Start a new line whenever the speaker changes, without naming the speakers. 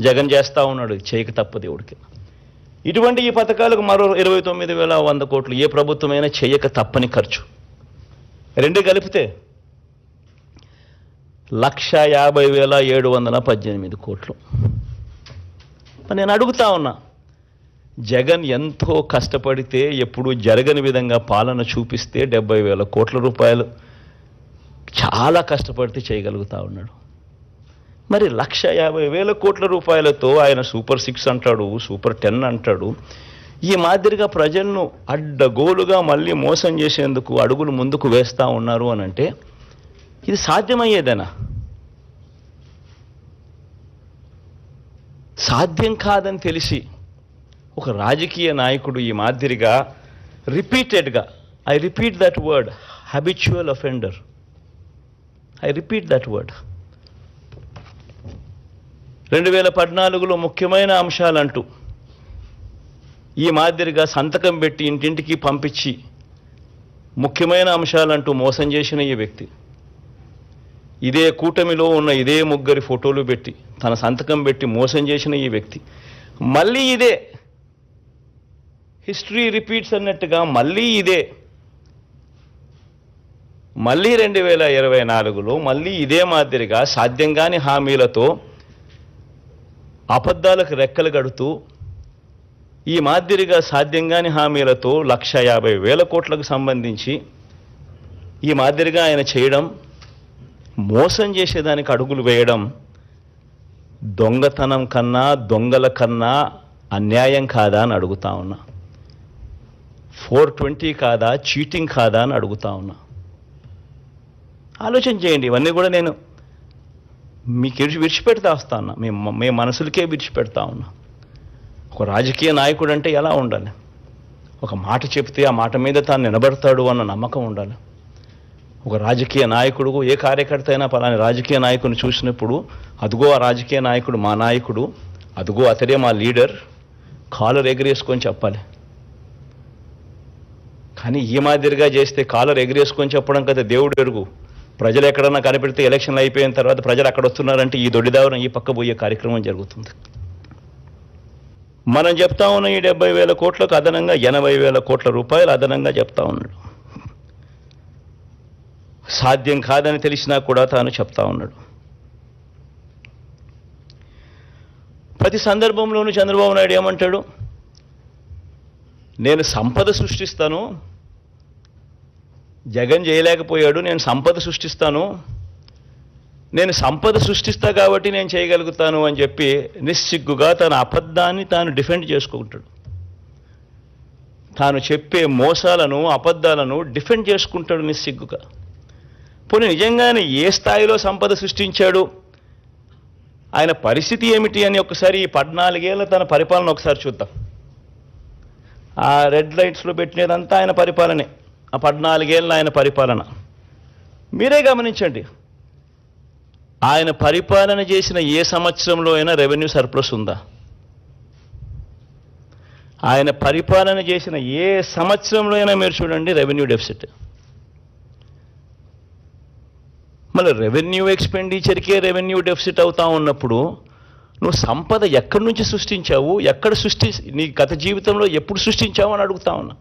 జగన్ చేస్తూ ఉన్నాడు చేయక తప్పు దేవుడికి. ఇటువంటి ఈ పథకాలకు మరో ఇరవై తొమ్మిది వేల వంద కోట్లు ఏ ప్రభుత్వమైనా చేయక తప్పని ఖర్చు. రెండు కలిపితే లక్ష యాభై వేల ఏడు వందల పద్దెనిమిది కోట్లు. నేను అడుగుతా ఉన్నా జగన్ ఎంతో కష్టపడితే ఎప్పుడు జరగని విధంగా పాలన చూపిస్తే డెబ్బై వేల కోట్ల రూపాయలు చాలా కష్టపడితే చేయగలుగుతా ఉన్నాడు. మరి లక్ష యాభై వేల కోట్ల రూపాయలతో ఆయన సూపర్ సిక్స్ అంటాడు సూపర్ టెన్ అంటాడు. ఈ మాదిరిగా ప్రజలను అడ్డగోలుగా మళ్ళీ మోసం చేసేందుకు అడుగులు ముందుకు వేస్తూ ఉన్నారు అని అంటే ఇది సాధ్యమయ్యేదేనా? సాధ్యం కాదని తెలిసి ఒక రాజకీయ నాయకుడు ఈ మాదిరిగా రిపీటెడ్గా I repeat that word habitual offender I repeat that word రెండు వేల పద్నాలుగులో ముఖ్యమైన అంశాలంటూ ఈ మాదిరిగా సంతకం పెట్టి ఇంటింటికి పంపించి ముఖ్యమైన అంశాలంటూ మోసం చేసిన ఈ వ్యక్తి. ఇదే కూటమిలో ఉన్న ఇదే ముగ్గురి ఫోటోలు పెట్టి తన సంతకం పెట్టి మోసం చేసిన ఈ వ్యక్తి. మళ్ళీ ఇదే హిస్టరీ రిపీట్స్ అన్నట్టుగా మళ్ళీ ఇదే. మళ్ళీ రెండు వేల ఇరవై నాలుగులో మళ్ళీ ఇదే మాదిరిగా సాధ్యం కాని హామీలతో అబద్ధాలకు రెక్కలు గడుతూ ఈ మాదిరిగా సాధ్యంగాని హామీలతో లక్ష యాభై వేల కోట్లకు సంబంధించి ఈ మాదిరిగా ఆయన చేయడం మోసం చేసేదానికి అడుగులు వేయడం దొంగతనం కన్నా దొంగల కన్నా అన్యాయం కాదా అని అడుగుతా ఉన్నా. ఫోర్ ట్వంటీ కాదా చీటింగ్ కాదా అని అడుగుతా ఉన్నా. ఆలోచన చేయండి ఇవన్నీ కూడా నేను మీకు విడిచిపెడతా వస్తా ఉన్నా మీ మీ మనసులకే విడిచిపెడతా ఉన్నా. ఒక రాజకీయ నాయకుడు అంటే ఎలా ఉండాలి? ఒక మాట చెప్తే ఆ మాట మీద తాను నిలబడతాడు అన్న నమ్మకం ఉండాలి. ఒక రాజకీయ నాయకుడు ఏ కార్యకర్త అయినా పలాని రాజకీయ నాయకుని చూసినప్పుడు అదుగో ఆ రాజకీయ నాయకుడు మా నాయకుడు అదుగో అతడే మా లీడర్ కాలర్ ఎగరేసుకొని చెప్పాలి. కానీ ఈ మాదిరిగా చేస్తే కాలర్ ఎగరేసుకొని చెప్పడం కదా దేవుడు ఎరుగు. ప్రజలు ఎక్కడన్నా కనిపెడితే ఎలక్షన్లు అయిపోయిన తర్వాత ప్రజలు అక్కడ వస్తున్నారంటే ఈ దొడ్డిదావరం ఈ పక్క పోయే కార్యక్రమం జరుగుతుంది. మనం చెప్తా ఉన్న ఈ డెబ్బై వేల కోట్లకు అదనంగా ఎనభై వేల కోట్ల రూపాయలు అదనంగా చెప్తా ఉన్నాడు. సాధ్యం కాదని తెలిసినా కూడా తాను చెప్తా ఉన్నాడు. ప్రతి సందర్భంలోనూ చంద్రబాబు నాయుడు ఏమంటాడు? నేను సంపద సృష్టిస్తాను జగన్ చేయలేకపోయాడు నేను సంపద సృష్టిస్తాను. నేను సంపద సృష్టిస్తా కాబట్టి నేను చేయగలుగుతాను అని చెప్పి నిస్సిగ్గుగా తన అబద్ధాన్ని తాను డిఫెండ్ చేసుకుంటాడు. తాను చెప్పే మోసాలను అబద్ధాలను డిఫెండ్ చేసుకుంటాడు నిస్సిగ్గుగా. పోనీ నిజంగానే ఏ స్థాయిలో సంపద సృష్టించాడు? ఆయన పరిస్థితి ఏమిటి అని ఒకసారి ఈ పద్నాలుగేళ్ళ తన పరిపాలన ఒకసారి చూద్దాం. ఆ రెడ్ లైట్స్లో పెట్టినదంతా ఆయన పరిపాలనే. ఆ పద్నాలుగేళ్ళు ఆయన పరిపాలన. మీరే గమనించండి. ఆయన పరిపాలన చేసిన ఏ సంవత్సరంలో అయినా రెవెన్యూ సర్ప్లస్ ఉందా? ఆయన పరిపాలన చేసిన ఏ సంవత్సరంలో అయినా మీరు చూడండి రెవెన్యూ డెఫిసిట్. మళ్ళీ రెవెన్యూ ఎక్స్పెండిచర్కే రెవెన్యూ డెఫిసిట్ అవుతా ఉన్నప్పుడు నువ్వు సంపద ఎక్కడి నుంచి సృష్టించావు? ఎక్కడ సృష్టి నీ గత జీవితంలో ఎప్పుడు సృష్టించావు అని అడుగుతా ఉన్నా.